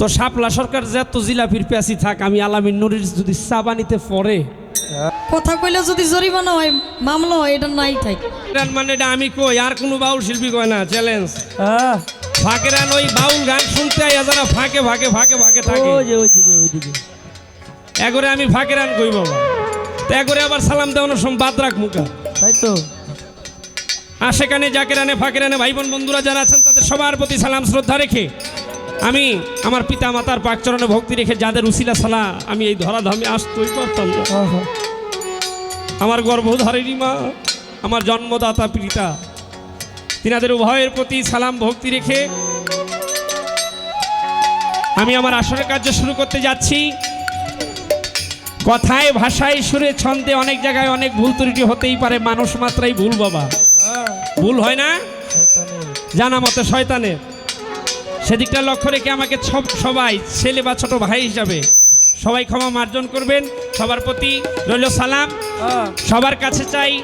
তো শাপলা সরকার যত জিলাপির পেঁচি থাক আমি আলামিন নুরির যদি চাবানিতে পড়ে। কথা কইলে যদি জরিমানা হয় মামলা হয় এটা নাই থাক। মানে এটা আমি কই আর কোনো বাউল শিল্পী কয় না চ্যালেঞ্জ ফাঁকেরান ওই বাউল গান শুনতে আইয়া যারা ফাঁকে ফাঁকে ফাঁকে ফাঁকে থাকে। ওই যে ওইদিকে ওইদিকে এগরে আমি ফাঁকেরান কই বাবা তো এগরে আবার সালাম দেওয়ানোর সময় বাদ রাখ মুখা। তাই তো। আর সেখানে জাকেরানে ফাঁকেরানে ভাই বোন বন্ধুরা যারা আছেন তাদের সবার প্রতি সালাম শ্রদ্ধা রেখে আমি আমার পিতা মাতার পাকচরণে ভক্তি রেখে যাদের উসিলা সালা আমি এই ধরাধামে আসতেই পারতাম না। আমার গর্ভধারিণী মা আমার জন্মদাতা পিতা তিনাদের উভয়ের প্রতি সালাম ভক্তি রেখে আমি আমার আসরের কার্য শুরু করতে যাচ্ছি। কথায় ভাষায় সুরে ছন্দে অনেক জায়গায় অনেক ভুল ত্রুটি হতেই পারে মানুষ মাত্রাই ভুল বাবা। হ্যাঁ, ভুল হয় না? জানা মতে শয়তানের। সেদিকটা লক্ষ্য রেখে আমাকে সব- সবাই ছেলে বা ছোট ভাই হিসাবে সবাই ক্ষমা মার্জন করবেন। সবার প্রতি রইল সালাম। হ্যাঁ, সবার কাছে চাই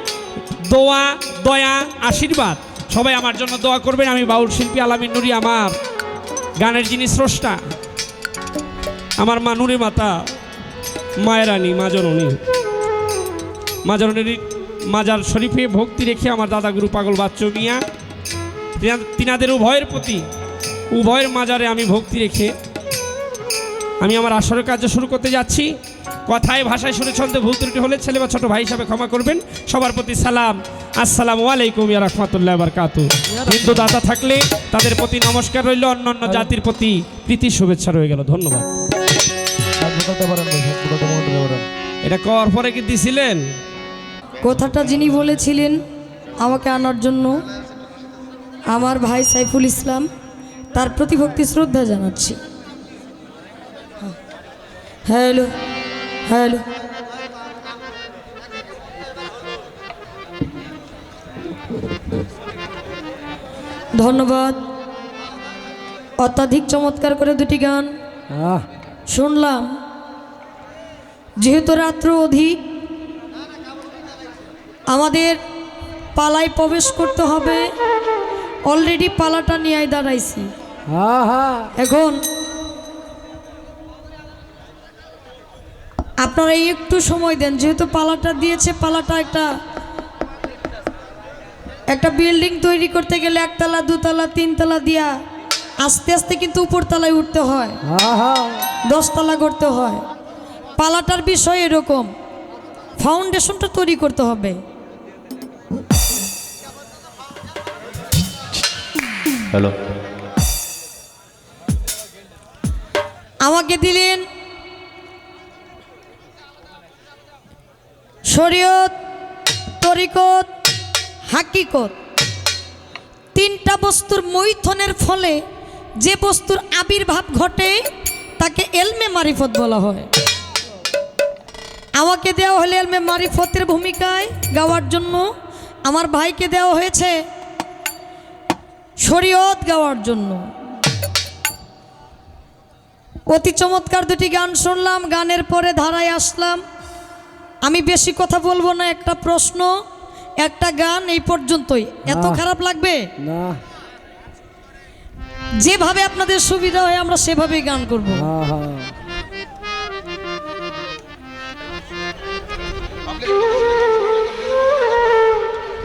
দোয়া দয়া আশীর্বাদ। সবাই আমার জন্য দোয়া করবেন। আমি বাউল শিল্পী আলামিন নুরি আমার গানের যিনি স্রষ্টা আমার মা নুরি মাতা মায়েরানি মা জননী। মা জননীর মাজার শরীফে ভক্তি রেখে আমার দাদা গুরু পাগল বাচ্চু মিয়া তিনা- তিনাদের উভয়ের প্রতি উভয়ের মাজারে আমি ভক্তি রেখে আমি আমার আসরের কার্য শুরু করতে যাচ্ছি। কথায় ভাষায় শুনে ছন্দে ভুল ত্রুটি হলে ছেলে বা ছোট ভাই হিসাবে ক্ষমা করবেন। সবার প্রতি সালাম। আসসালামু আলাইকুম ইয়া রাহমাতুল্লাহ বারকাতু হিন্দু দাতা থাকলে তাদের প্রতি নমস্কার রইল অন্য অন্য জাতির প্রতি প্রীতি শুভেচ্ছা রয়ে গেল। ধন্যবাদ। মনে। এটা কর পরে কি দিছিলেন? কথাটা যিনি বলেছিলেন আমাকে আনার জন্য আমার ভাই সাইফুল ইসলাম। তার প্রতি ভক্তি শ্রদ্ধা জানাচ্ছি। Hello hello. ধন্যবাদ। অত্যাধিক চমৎকার করে দুটি গান। শুনলাম। যেহেতু রাত্র অধিক আমাদের পালায় প্রবেশ করতে হবে। অলরেডি পালাটা নিয়ে দাঁড়াইছি। এখন আপনারা এই একটু সময় দেন যেহেতু পালাটা দিয়েছে পালাটা একটা একটা বিল্ডিং তৈরি করতে গেলে একতলা দুতলা তিনতলা দিয়া আস্তে আস্তে কিন্তু উপরতলায় উঠতে হয়। আহা, দশতলা করতে হয়। পালাটার বিষয় এরকম। ফাউন্ডেশনটা তৈরি করতে হবে। হ্যালো আমাকে দিলেন শরীয়ত, তরিকত, হাকিকত। তিনটা বস্তুর মৈথনের ফলে যে বস্তুর আবির্ভাব ঘটে, তাকে এলমে মারিফত বলা হয়। আমাকে দেওয়া হলে এলমে মারিফতের ভূমিকায় গাওয়ার জন্য। আমার ভাইকে দেওয়া হয়েছে শরীয়ত গাওয়ার জন্য। অতি চমৎকার দুটি গান শুনলাম গানের পরে ধারায় আসলাম। আমি বেশি কথা বলব না একটা প্রশ্ন একটা গান এই পর্যন্তই। এত খারাপ লাগবে? না। যেভাবে আপনাদের সুবিধা হয় আমরা সেভাবেই গান করব।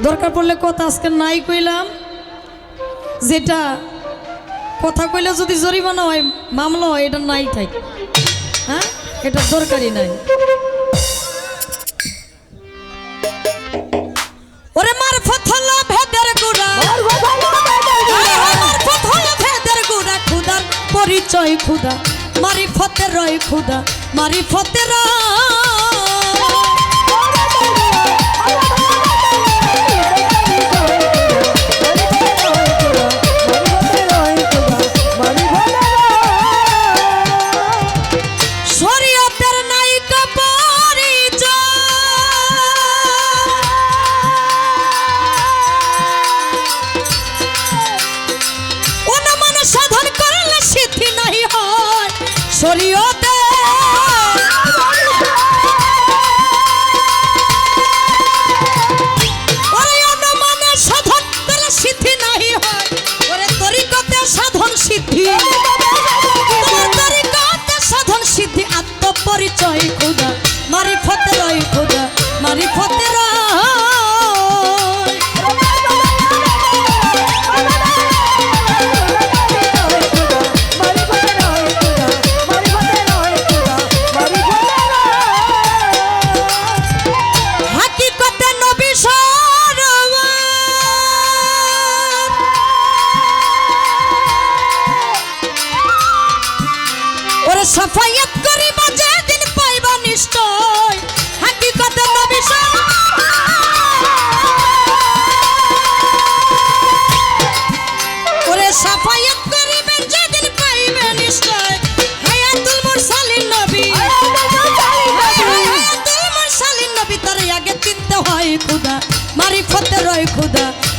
দরকার পড়লে কথা আজকে নাই কইলাম। যেটা কথা কইলে যদি জরিমানা হয় মামলা হয় এটা নাই থাক। হ্যাঁ? এটা দরকারই নাই। ওরে মারফত হলো ভেদের গুড়া। মারফত হলো ভেদের গুড়া। খুদার পরিচয় খুদা। মারিফতের রয় খুদা মারিফতের শরীয়তের শরীয়তে সিদ্ধি নাহি হয়। ওরে তরিকতে সাধন সিদ্ধি। তোমার তরিকতে সাধন সিদ্ধি, আত্মপরিচয় খোদা, মারিফতে রয় খোদা, মারিফতে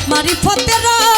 খুদা মারিফতে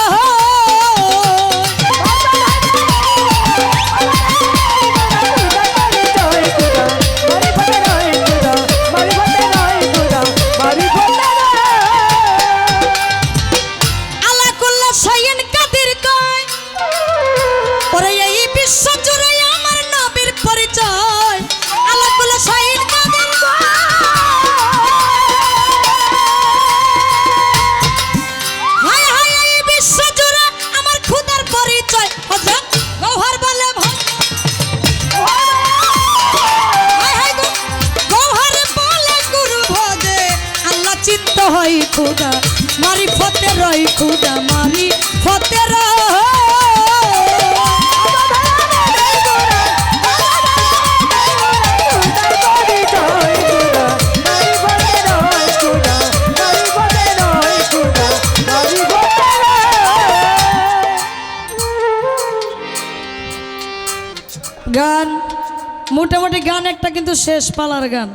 মোটামুটি গান একটা কিন্তু শেষ পালার গান।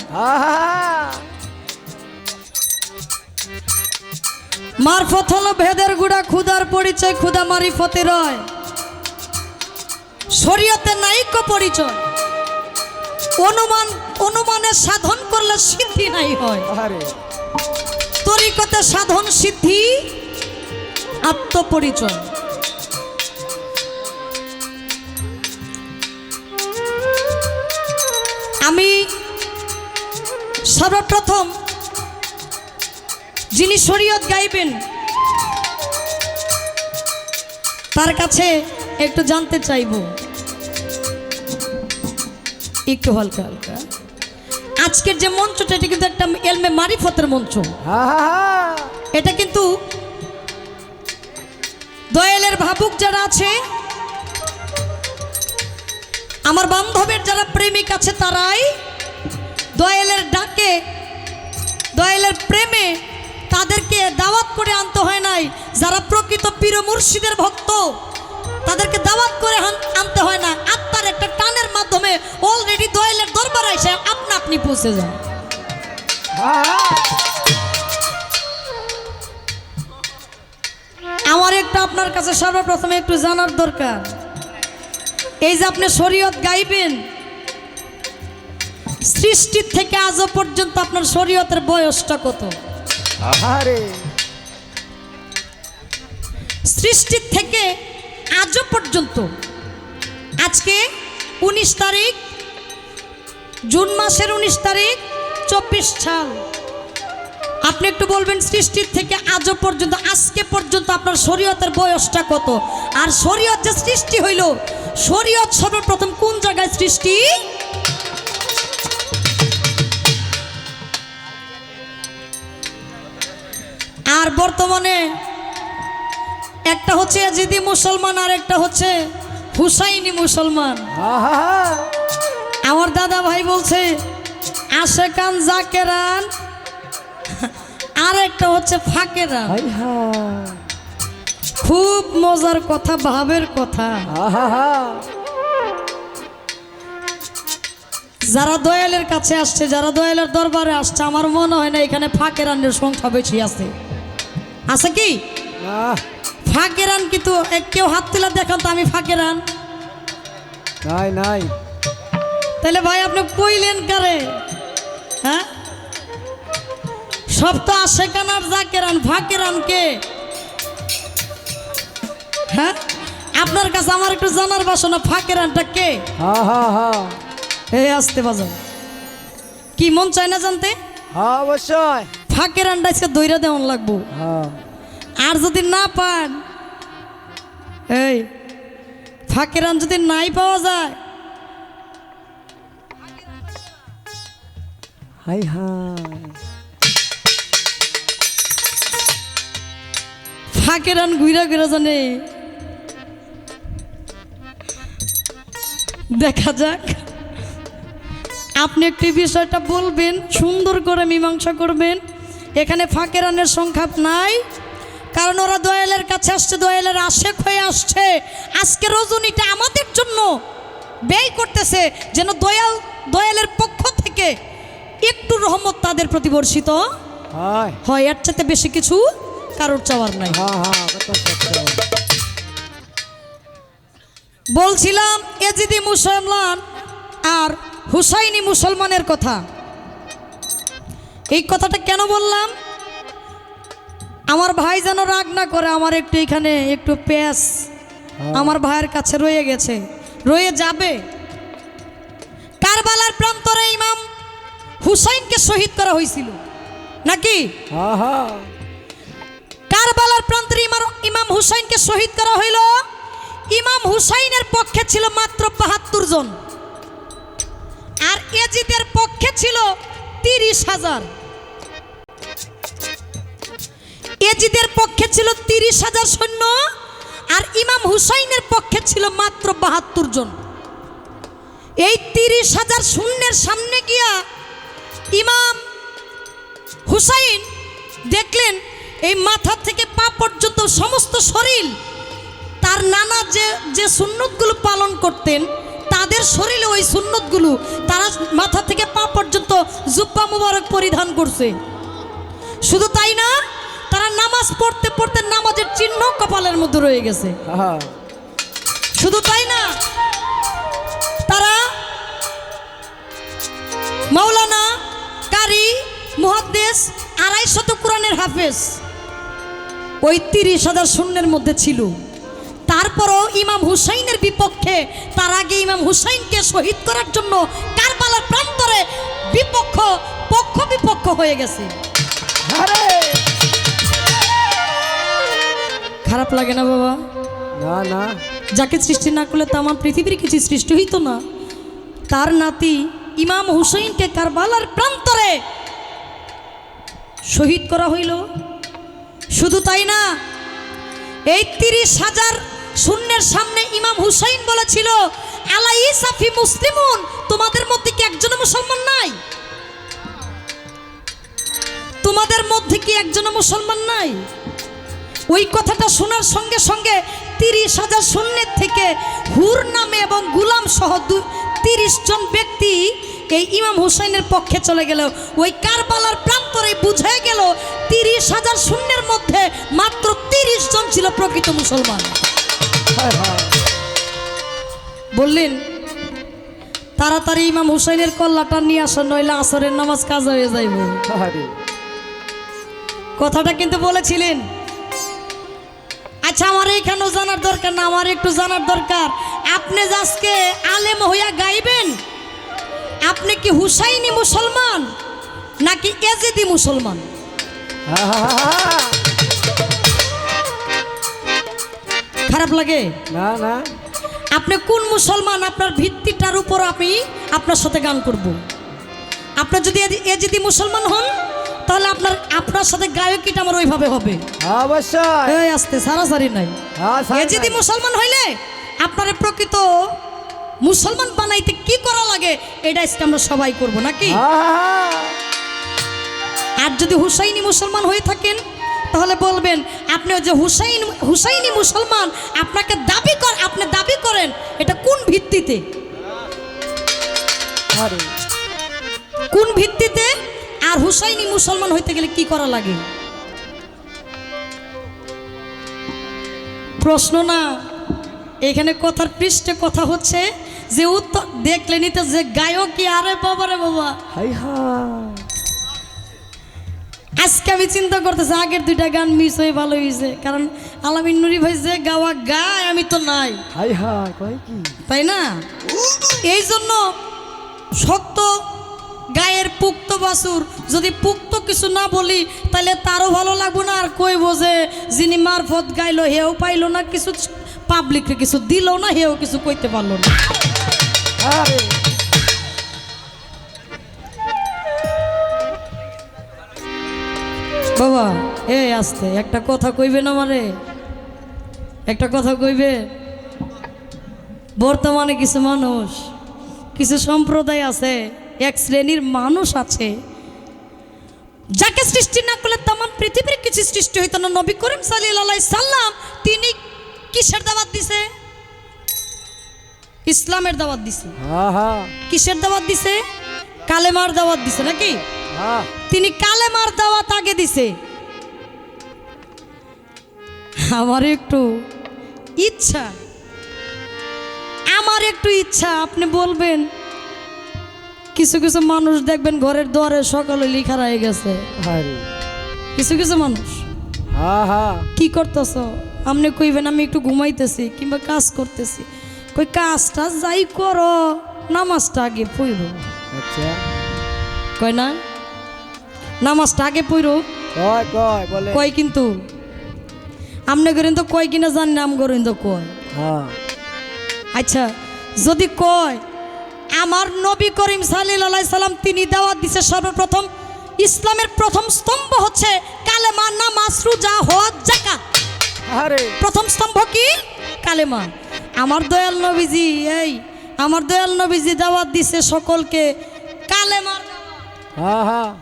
মারফত হলো ভেদের গুড়া খুদার পরিচয় খুদা মারিফতে রয়। শরীয়তে নাইক্য পরিচয়। অনুমান অনুমানে সাধন করলে সিদ্ধি নাই হয়। তরিকতে সাধন সিদ্ধি আত্মপরিচয়। আমি সর্বপ্রথম যিনি শরীয়ত গাইবেন তার কাছে একটু জানতে চাইব। একটু হালকা হালকা। আজকের যে মঞ্চটা এটা কিন্তু একটা এলমে মারিফতের মঞ্চ। এটা কিন্তু দয়ালের ভাবুক যারা আছে আমার বান্ধবের যারা প্রেমিক আছে তারাই দয়ালের ডাকে, দয়ালের প্রেমে তাদেরকে দাওয়াত করে আনতে হয় নাই। যারা প্রকৃত পীর মুর্শিদের ভক্ত, তাদেরকে দাওয়াত করে আনতে হয় না। আত্মার একটা টানের মাধ্যমে অলরেডি দয়ালের দরবার এসে আপনা আপনি পৌঁছে যান। আমার একটা আপনার কাছে সর্বপ্রথমে একটু জানার দরকার। এই যে আপনি শরীয়ত গাইবেন সৃষ্টির থেকে আজও পর্যন্ত আপনার শরীয়তের বয়সটা কত? সৃষ্টির থেকে আজও পর্যন্ত আজকে উনিশ তারিখ জুন মাসের উনিশ তারিখ চব্বিশ সাল। আপনি একটু বলবেন সৃষ্টির থেকে আজও পর্যন্ত আজকে পর্যন্ত আপনার শরীয়তের বয়সটা কত? আর শরীয়ত যে সৃষ্টি হইল শরীয়ত সর্বপ্রথম কোন জায়গায় সৃষ্টি? আর বর্তমানে একটা হচ্ছে এজিদি মুসলমান আর একটা হচ্ছে হুসাইনি মুসলমান। আমার দাদা ভাই বলছে আশেকান জাকেরান আর একটা হচ্ছে ফাঁকেরান খুব মজার কথা ভাবের কথা। যারা দয়ালের কাছে আসছে যারা দয়ালের দরবারে আসছে আমার মনে হয় না এখানে ফাঁকেরানের সংখ্যা বেশি আছে। আছে কি? ফাঁকেরান কিন্তু কেউ হাত তুলে দেখান তো আমি ফাঁকেরান নাই নাই। তাহলে ভাই আপনি কইলেন কারে? হ্যাঁ? আশেকান আর জাকেরান ফাঁকেরান কে? হ্যাঁ? আপনার কাছে আমার একটু জানার বাসনা ফাঁকেরানটা কে? হা হা হা। এই আসতে বাজাও। কি মন চায় না জানতে? অবশ্যই। ফাঁকেরানটা আজকে দইরা দেওয়ান লাগবো। আর যদি না পান এই ফাঁকেরান যদি নাই পাওয়া যায়? High high. ফাঁকেরান ঘুরা ঘুরা জানে। দেখা যাক। আপনি একটি বিষয়টা বলবেন সুন্দর করে মীমাংসা করবেন। এখানে ফাঁকে রানের সংখ্যা নাই কারণ ওরা দয়ালের কাছে আসছে দয়ালের আশেক হয়ে আসছে। আজকে রজনীটা আমাদের জন্য ব্যয় করতেছে যেন দয়াল দয়ালের পক্ষ থেকে একটু রহমত তাদের প্রতি বর্ষিত। হয়। হয় এর চাইতে বেশি কিছু কারোর চাওয়ার নাই। হ্যাঁ হ্যাঁ বলছিলাম এজিদি মুসলমান আর হুসাইনি মুসলমানের কথা। এই কথাটা কেন বললাম? আমার ভাই যেন রাগ না করে আমার একটু এখানে একটু পেঁয়াজ আমার ভাইয়ের কাছে রয়ে গেছে। রয়ে যাবে। কারবালার প্রান্তরে ইমাম হুসাইনকে শহীদ করা হয়েছিল। নাকি? হ্যাঁ হ্যাঁ। কারবালার প্রান্তরে ইমাম ইমাম হুসাইনকে শহীদ করা হইল। ইমাম হুসাইনের পক্ষে ছিল মাত্র বাহাত্তর জন। আর এজিদের পক্ষে ছিল তিরিশ হাজার। এজিদের পক্ষে ছিল তিরিশ হাজার সৈন্য, আর ইমাম হুসাইনের পক্ষে ছিল মাত্র বাহাত্তর জন। এই তিরিশ হাজার শূন্যের সামনে গিয়া ইমাম হুসাইন দেখলেন এই মাথা থেকে পা পর্যন্ত সমস্ত শরীর তার নানা যে যে সুন্নতগুলো পালন করতেন তাদের শরীরে ওই সুন্নতগুলো তারা মাথা থেকে পা পর্যন্ত জুব্বা মুবারক পরিধান করছে। শুধু তাই না তারা নামাজ পড়তে পড়তে নামাজের চিহ্ন কপালের মধ্যে রয়ে গেছে। শুধু তাই না তারা মাওলানা কারি মুহাদ্দেস আড়াই শত কোরআনের হাফেজ। ওই তিরিশ হাজার শূন্যের মধ্যে ছিল। তারপরও ইমাম হুসাইনের বিপক্ষে তার আগে ইমাম হুসাইনকে শহীদ করার জন্য কারবালার প্রান্তরে বিপক্ষ পক্ষ বিপক্ষ হয়ে গেছে। খারাপ লাগে না বাবা? না না। যাকে সৃষ্টি না করলে তো আমার পৃথিবীর কিছু সৃষ্টি হইতো না। তার নাতি ইমাম হুসাইনকে কারবালার প্রান্তরে শহীদ করা হইল। শুধু তাই না, এই তিরিশ হাজার শূন্যের সামনে ইমাম হুসাইন বলেছিল, আলাই সাফি মুসলিমুন, তোমাদের মধ্যে কি একজন মুসলমান নাই? তোমাদের মধ্যে কি একজন মুসলমান নাই? ওই কথাটা শোনার সঙ্গে সঙ্গে তিরিশ হাজার শূন্যের থেকে হুর নামে এবং গুলাম সহ তিরিশ জন ব্যক্তি ইমাম হুসাইনের পক্ষে চলে গেল? ওই কারবালার প্রান্তরে বুঝে গেল তিরিশ হাজার শূন্যের মধ্যে মাত্র তিরিশ জন ছিল প্রকৃত মুসলমান। বললেন তাড়াতাড়ি ইমাম হুসাইনের কল্লাটা নিয়ে আসা নইলে আসরের নামাজ কাজ হয়ে যাইব। কথাটা কিন্তু বলেছিলেন। আচ্ছা আমার এইখানেও জানার দরকার না আমার একটু জানার দরকার। আপনি আজকে আলেম হইয়া গাইবেন আপনি কি হুসাইনি মুসলমান নাকি এজিদি মুসলমান? খারাপ লাগে? না না। আপনি কোন মুসলমান? আপনার ভিত্তিটার উপর আমি আপনার সাথে গান করব। আপনি যদি এজি- এজিদি মুসলমান হন তাহলে আপনার আপনার সাথে গায়কিটা আমার ওইভাবে হবে। অবশ্যই। এই আসতে সারাসারি নাই। হ্যাঁ এ মুসলমান হইলে আপনার প্রকৃত মুসলমান বানাইতে কি করা লাগে এটা আজকে আমরা সবাই করব নাকি? আর যদি হুসাইনি মুসলমান হয়ে থাকেন তাহলে বলবেন আপনি যে হুসাইন হুসাইনি মুসলমান আপনাকে দাবি কর আপনি দাবি করেন এটা কোন ভিত্তিতে? কোন ভিত্তিতে? আর হুসাইনি মুসলমান হইতে গেলে কি করা লাগে? প্রশ্ন না এখানে কথার পৃষ্ঠে কথা হচ্ছে যে উত্তর দেখলে নিতে যে গায়ক কি আরে বাবা রে বাবা। Hi hi. আজকে আমি চিন্তা করতেছি আগের দুইটা গান মিস হয়ে ভালো হয়েছে কারণ আলামিন নুরি ভাই যে গাওয়া গায় আমি তো নাই। হাই হাই কয় কি? তাই না? এই জন্য শক্ত গায়ের পুক্ত বাসুর যদি পুক্ত কিছু না বলি তাহলে তারও ভালো লাগবো না। আর কই বোঝে যিনি মারফত গাইলো হেও পাইলো না কিছু পাবলিককে কিছু দিল না হেও কিছু কইতে পারল না। বাবা এই আসতে, একটা কথা কইবেন আমারে একটা কথা কইবে? বর্তমানে কিছু মানুষ, কিছু সম্প্রদায় আছে, এক শ্রেণির মানুষ আছে, যাকে সৃষ্টি না করলে তাম পৃথিবীর কিছু সৃষ্টি হইতো না। নবী করিম সাল্লাহ সাল্লাম, তিনি কিসের দাওয়াত দিছে? ইসলামের দাওয়াত দিছে। হ্যাঁ হ্যাঁ। কিসের দাওয়াত দিছে? কালেমার দাওয়াত দিছে নাকি? হ্যাঁ। তিনি কালেমার দাওয়াত আগে দিছে। আমার একটু ইচ্ছা। আমার একটু ইচ্ছা আপনি বলবেন? কিছু কিছু মানুষ দেখবেন ঘরের দুয়ারে সকালে লিখা রয়ে গেছে। কিছু কিছু মানুষ। কি করতেছ? আপনি কইবেন আমি একটু ঘুমাইতেছি কিংবা কাজ করতেছি। কই কাজটা যাই করো নামাজটা আগে পড়ব আচ্ছা। কয় না? নামাজটা আগে পড়ো। কয় কয় বলে কয় কিন্তু? আমনে করেন তো কয় কিনা জানি নাম করেন তো কয়। হ্যাঁ। আচ্ছা যদি কয় আমার নবী করিম সাল্লাহ সাল্লাম তিনি দাওয়াত দিছে সর্বপ্রথম ইসলামের প্রথম স্তম্ভ হচ্ছে কালেমা নামাজ রোজা হজ জাকাত আরে। প্রথম স্তম্ভ কি? কালেমা। আমার দয়াল নবীজি এই আমার দয়াল নবীজি দাওয়াত দিছে সকলকে। কালেমার। হ্যাঁ হ্যাঁ।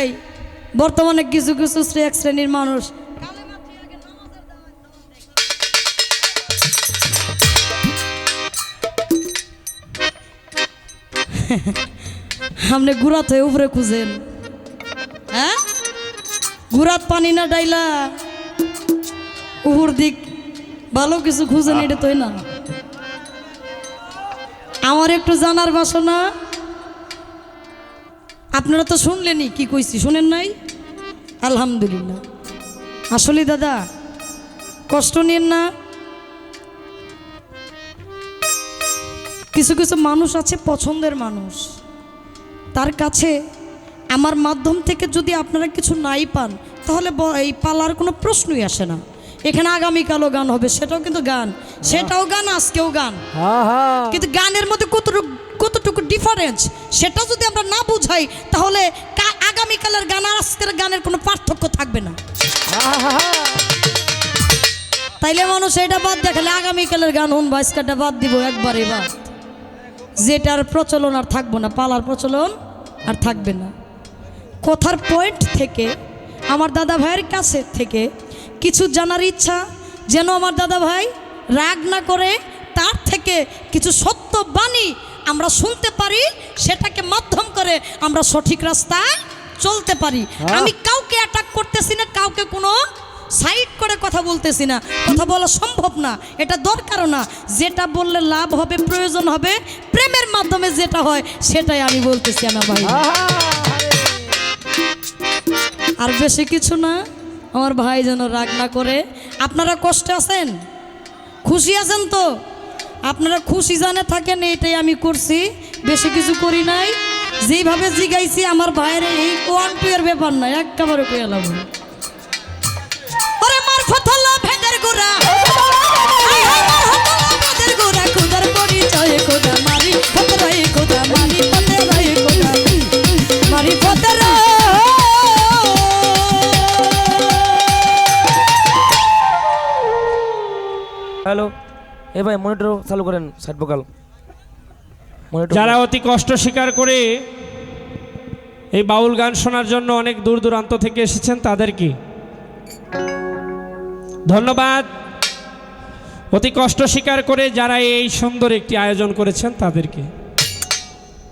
এই বর্তমানে কিছু কিছু শ্রে- এক শ্রেণির মানুষ। আপনি গুড়াত হয়ে উপরে খুঁজেন। হ্যাঁ? গুড়াত পানি না ডাইলা? উপর দিক ভালো কিছু খুঁজেন এটা তোই না। আমার একটু জানার বাসনা। আপনারা তো শুনলেনই কি কইছি শুনেন নাই? আলহামদুলিল্লাহ। আসলে দাদা কষ্ট নিন না। কিছু কিছু মানুষ আছে পছন্দের মানুষ। তার কাছে আমার মাধ্যম থেকে যদি আপনারা কিছু নাই পান তাহলে এই পালার কোনো প্রশ্নই আসে না। এখানে আগামীকালও গান হবে সেটাও কিন্তু গান। সেটাও গান আজকেও গান। কিন্তু গানের মধ্যে কতটুকু কতটুকু ডিফারেন্স সেটা যদি আমরা না বুঝাই তাহলে আগামীকালের গান আর আজকের গানের কোনো পার্থক্য থাকবে না। তাইলে মানুষ এটা বাদ দেখালে আগামীকালের গান হুন ভাইসকাটা বাদ দিব একবারে বাদ। যেটার প্রচলন আর থাকব না পালার প্রচলন আর থাকবে না। কথার পয়েন্ট থেকে আমার দাদা ভাইয়ের কাছে থেকে কিছু জানার ইচ্ছা যেন আমার দাদা ভাই রাগ না করে তার থেকে কিছু সত্য বাণী আমরা শুনতে পারি সেটাকে মাধ্যম করে আমরা সঠিক রাস্তায় চলতে পারি। আমি কাউকে অ্যাটাক করতেছি না কাউকে কোনো সাইড করে কথা বলতেছি না। কথা বলা সম্ভব না এটা দরকারও না। যেটা বললে লাভ হবে প্রয়োজন হবে প্রেমের মাধ্যমে যেটা হয় সেটাই আমি বলতেছি আমার ভাই। আর বেশি কিছু না। আমার ভাই যেন রাগ না করে। আপনারা কষ্টে আছেন? খুশি আছেন তো? আপনারা খুশি জানে থাকেন এইটাই আমি করছি। বেশি কিছু করি নাই। যেইভাবে জিগাইছি, আমার ভাইয়ের এই কোয়ান টুয়ের এর ব্যাপার নয়, একেবারে পেয়ে লাভ হ্যালো। এ ভাই মনিটর চালু করেন সাইড মনিটর যারা অতি কষ্ট স্বীকার করে এই বাউল গান শোনার জন্য অনেক দূর দূরান্ত থেকে এসেছেন তাদেরকে ধন্যবাদ। অতি কষ্ট স্বীকার করে যারা এই সুন্দর একটি আয়োজন করেছেন তাদেরকে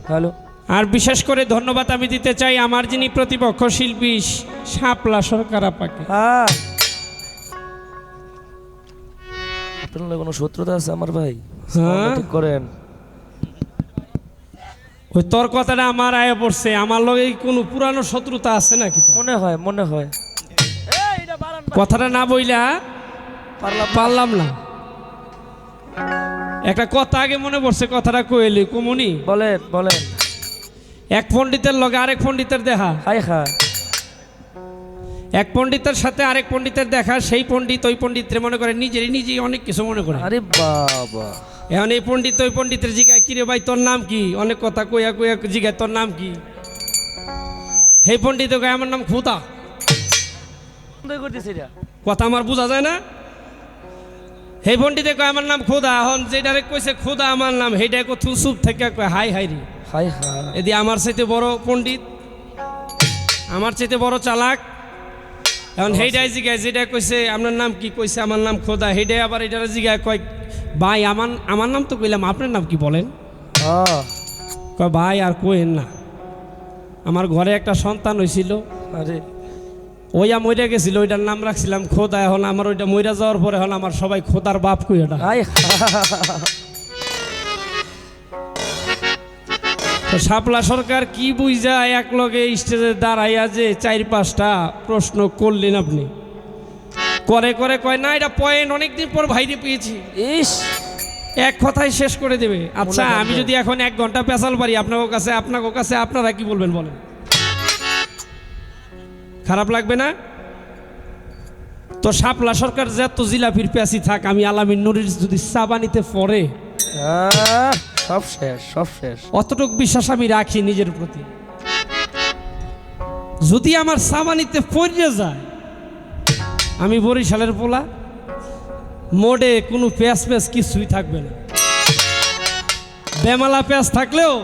হ্যালো। আর বিশেষ করে ধন্যবাদ আমি দিতে চাই আমার যিনি প্রতিপক্ষ শিল্পী শাপলা সরকার আপাকে। হ্যাঁ। আপনার লগে কোনো শত্রুতা আছে আমার ভাই? হ্যাঁ? ঠিক করেন। ওই তোর কথাটা আমার আয় পড়ছে আমার লগে কোনো পুরানো শত্রুতা আছে নাকি মনে হয় মনে হয়। কথাটা না বইলা পারলাম পারলাম না। একটা কথা আগে মনে পড়ছে কথাটা কইলি কুমনি? বলেন বলেন। এক পণ্ডিতের লগে আরেক পণ্ডিতের দেখা। হাই হা এক পণ্ডিতের সাথে আরেক পণ্ডিতের দেখা সেই পণ্ডিত ওই পণ্ডিতরে মনে করে নিজেরই নিজেই অনেক কিছু মনে করে। আরে বাবা। এখন এই পণ্ডিত ওই পণ্ডিতের জিগায় কিরে ভাই তোর নাম কি? অনেক কথা কইয়া কইয়া জিগায় তোর নাম কি? সেই পণ্ডিত কয় আমার নাম এটা। কথা আমার বোঝা যায় না? সেই পণ্ডিতে কয় আমার নাম খোদা এখন যেটারে কইছে খোদা আমার নাম সেইটা কথু চুপ থেকে কয় হাই হাই রে। হাই হাই। এদি আমার চাইতে বড় পণ্ডিত আমার চাইতে বড় চালাক এখন সেইটাই জিগায় যেটা কইছে আপনার নাম কি কইছে? আমার নাম খোদা। সেইটাই আবার এটারে জিগায় কয় ভাই আমার আমার নাম তো কইলাম আপনার নাম কি বলেন? হ্যাঁ। কয় ভাই আর কোয়েন না। আমার ঘরে একটা সন্তান হয়েছিল আরে। ওইয়া মইরা গেছিল ওইটার নাম রাখছিলাম খোদা। এখন আমার ওইটা মইরা যাওয়ার পরে এখন আমার সবাই খোদার বাপ কই এটা তো শাপলা সরকার কি বুঝা এক লগে স্টেজে দাঁড়াইয়া যে চার পাঁচটা প্রশ্ন করলেন আপনি? করে করে কয় না এটা পয়েন্ট অনেকদিন পর ভাইরে পেয়েছি। ইস। এক কথায় শেষ করে দেবে। আচ্ছা আমি যদি এখন এক ঘণ্টা পেঁচাল পারি আপনার কাছে আপনার কাছে আপনারা কি বলবেন বলেন? খারাপ লাগবে না? তো শাপলা সরকার যত জিলাপির পেঁচি থাক আমি আলামিন নুরির যদি সাবানিতে পড়ে সব শেষ সব শেষ। অতটুক বিশ্বাস আমি রাখি নিজের প্রতি। যদি আমার সাবানিতে পড়ে যায় আমি বরিশালের পোলা মোডে কোনো প্যাঁচ প্যাঁচ কিছুই থাকবে না। বেমালা প্যাঁচ থাকলেও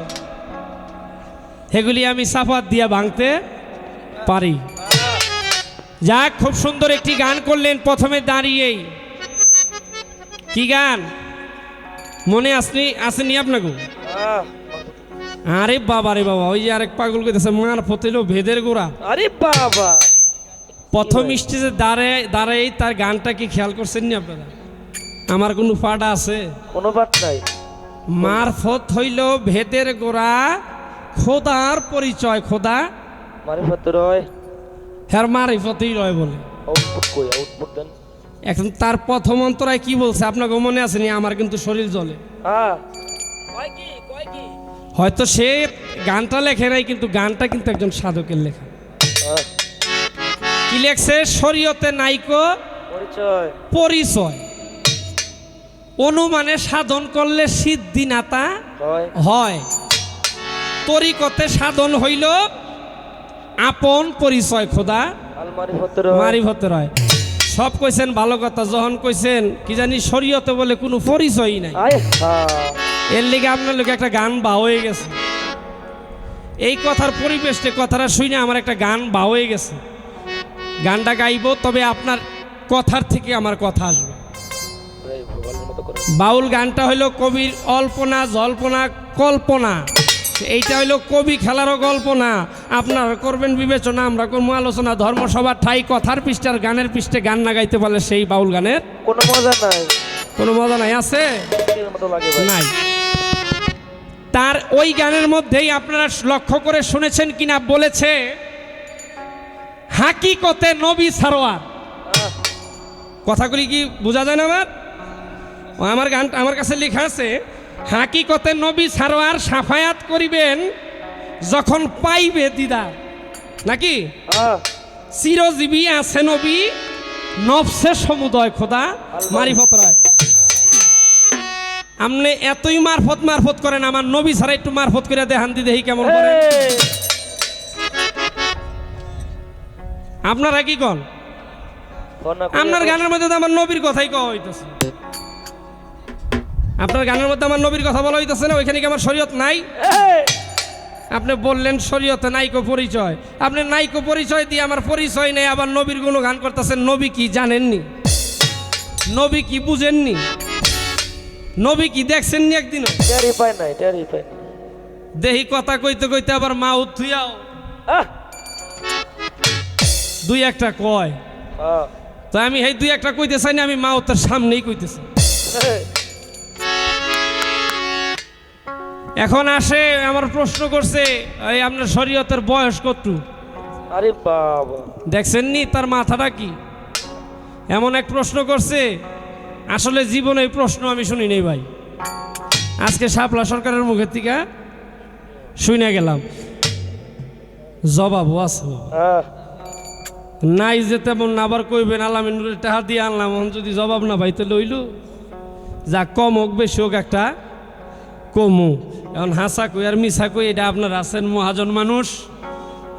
সেগুলি আমি সাফাত দিয়ে ভাঙতে পারি। যাক খুব সুন্দর একটি গান করলেন প্রথমে দাঁড়িয়েই। কি গান? মনে আসনি আসেনি আপনাকে? আরে বাবা রে বাবা ওই যে আরেক পাগল কইতেছে মার ফতেল ভেদের গোড়া। আরে বাবা। প্রথম স্টেজে দাঁড়ায় দাঁড়াই তার গানটা কি খেয়াল করছেন নি আপনারা? আমার কোনো পাটা আছে? কোনো বাত নাই। মারফত হইল ভেদের গোড়া খোদার পরিচয় খোদা। মারি ফতে রয়। হ্যার মারিফতেই রয় বলে। এখন তার প্রথম অন্তরায় কি বলছে? আপনাকে মনে আছে নি? আমার কিন্তু শরীর জ্বলে। হ্যাঁ। হয়তো সে গানটা লেখে নাই কিন্তু গানটা কিন্তু একজন সাধকের লেখা। আহ, কি লেখছে? শরীয়তে নাইকো পরিচয়। পরিচয়। অনুমানে সাধন করলে সিদ্ধি নাতা হয়। তরিকতে সাধন হইল আপন পরিচয় খোদা। আলমারি ফতে রয়। সব কইছেন ভালো কথা যখন কইছেন কি জানি শরীয়তে বলে কোনো পরিচয়ই নাই। এর লিগে আপনার লোক একটা গান বা হয়ে গেছে। এই কথার পরিবেশে কথাটা শুনে আমার একটা গান বা হয়ে গেছে। গানটা গাইব তবে আপনার কথার থেকে আমার কথা আসবে। বাউল গানটা হইল কবির অল্পনা জল্পনা কল্পনা। এইটা হইল কবি খেলারও গল্প না। আপনারা করবেন বিবেচনা আমরা করব আলোচনা। ধর্মসভা ঠাই কথার পৃষ্ঠার গানের পৃষ্ঠে গান না গাইতে পারলে সেই বাউল গানের কোনো মজা নাই। কোনো মজা নাই আছে? নাই। তার ওই গানের মধ্যেই আপনারা লক্ষ্য করে শুনেছেন কিনা বলেছে হাকিকতে নবী সারোয়ার। কথাগুলি কি বোঝা যায় না আমার? ও আমার গান আমার কাছে লেখা আছে হাকিকতে নবী সারোয়ার সাফায়াত করিবেন যখন পাইবে দিদার নাকি? চিরজীবী আছে নবী নবসে সমুদয় খোদা মারিফত রায়। আপনি এতই মারফত মারফত করেন আমার নবী ছাড়া একটু মারফত করে দেখান দি দেখি কেমন করে আপনারা কি কন? আপনার। গানের মধ্যে তো আমার নবীর কথাই কওয়া হইতেছে। আপনার গানের মধ্যে আমার নবীর কথা বলা হইতেছে না ওইখানে কি আমার শরীয়ত নাই? আপনি বললেন শরীয়তে নাইকো পরিচয়। আপনি নাইকো পরিচয় দিয়ে আমার পরিচয় নেই আবার নবীর গুণ গান করতেছেন। নবী কি জানেননি? নবী কি বুঝেননি? নবী কি দেখছেননি পাই দেহি কথা কইতে কইতে আবার মা উঠুয়াও আহ, দুই একটা কয়। তো আমি এই দুই একটা কইতে চাই না আমি মা তার সামনেই কইতেছি। এখন আসে আমার প্রশ্ন করছে এই আপনার শরীয়তের বয়স কত আরে বাবা। দেখছেন নি তার মাথাটা কি? এমন এক প্রশ্ন করছে আসলে জীবনে এই প্রশ্ন আমি শুনি নেই ভাই। আজকে শাপলা সরকারের মুখের থেকে শুনে গেলাম। জবাব আছে নাই যে তেমন না আবার কইবেন আলামিনুরের টাকা দিয়ে আনলাম যদি জবাব না পাইতে লইল যা কম হোক বেশি হোক একটা কমু। এখন হাসা কই আর মিশা কই, এটা আপনার আছেন মহাজন মানুষ।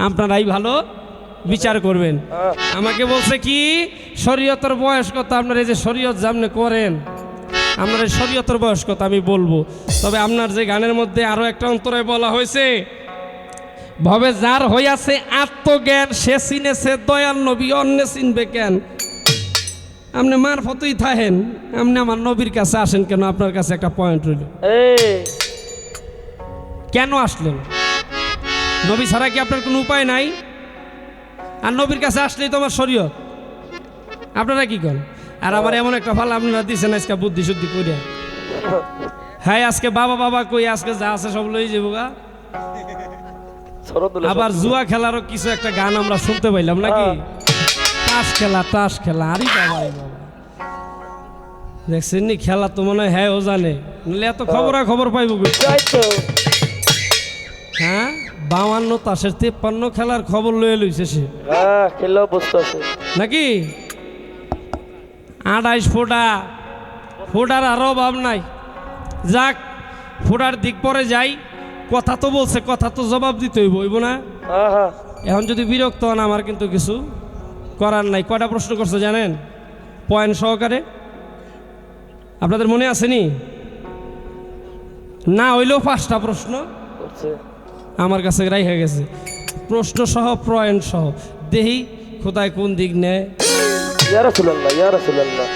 আপনারাই ভালো বিচার করবেন। আমাকে বলছে কি, শরীয়তর বয়স কত? আপনার এই যে শরীয়ত জামনে করেন, আপনার এই শরীয়তর বয়স কত? আমি বলব। তবে আপনার যে গানের মধ্যে আরও একটা অন্তরায় বলা হয়েছে, ভবে যার হইয়াছে আত্মজ্ঞান, সে চিনেছে দয়াল নবী, অন্যে চিনবে কেন আপনি মার ফতই থাহেন আপনি আমার নবীর কাছে আসেন কেন? আপনার কাছে একটা পয়েন্ট রইল। কেন আসলেন? নবী ছাড়া কি আপনার কোনো উপায় নাই? আর নবীর কাছে আসলেই তো আমার শরীয়ত। আপনারা কি করেন আর আমার এমন একটা ফল আপনারা দিচ্ছেন আজকে বুদ্ধি শুদ্ধি করে হ্যাঁ আজকে বাবা বাবা কই আজকে যা আছে সব লই যাব গা। আবার জুয়া খেলারও কিছু একটা গান আমরা শুনতে পাইলাম নাকি? তাস খেলা তাস খেলা আরে বাবা দেখছেন নি খেলা তো মনে হয় হ্যাঁ ও জানে। নাহলে এত খবর খবর পাইব তো। হ্যাঁ বাউান্ন তাসের তেপ্পান্ন খেলার খবর লয়ে লইছে সে। হ্যাঁ খেলেও নাকি? আড়াইশ ফোটা ফোটার আরও অভাব নাই। যাক ফোটার দিক পরে যাই। কথা তো বলছে কথা তো জবাব দিতে হইব হইব না? হ্যাঁ হ্যাঁ। এখন যদি বিরক্ত হন আমার কিন্তু কিছু। করার নাই। কয়টা প্রশ্ন করছে জানেন? পয়েন্ট সহকারে। আপনাদের মনে আসেনি না? হইলেও পাঁচটা প্রশ্ন আমার কাছে রাইখা গেছে। প্রশ্ন সহ পয়েন্ট সহ। দেহি খোদায় কোন দিক নেয়? ইয়ারা ইয়া রাসূলুল্লাহ।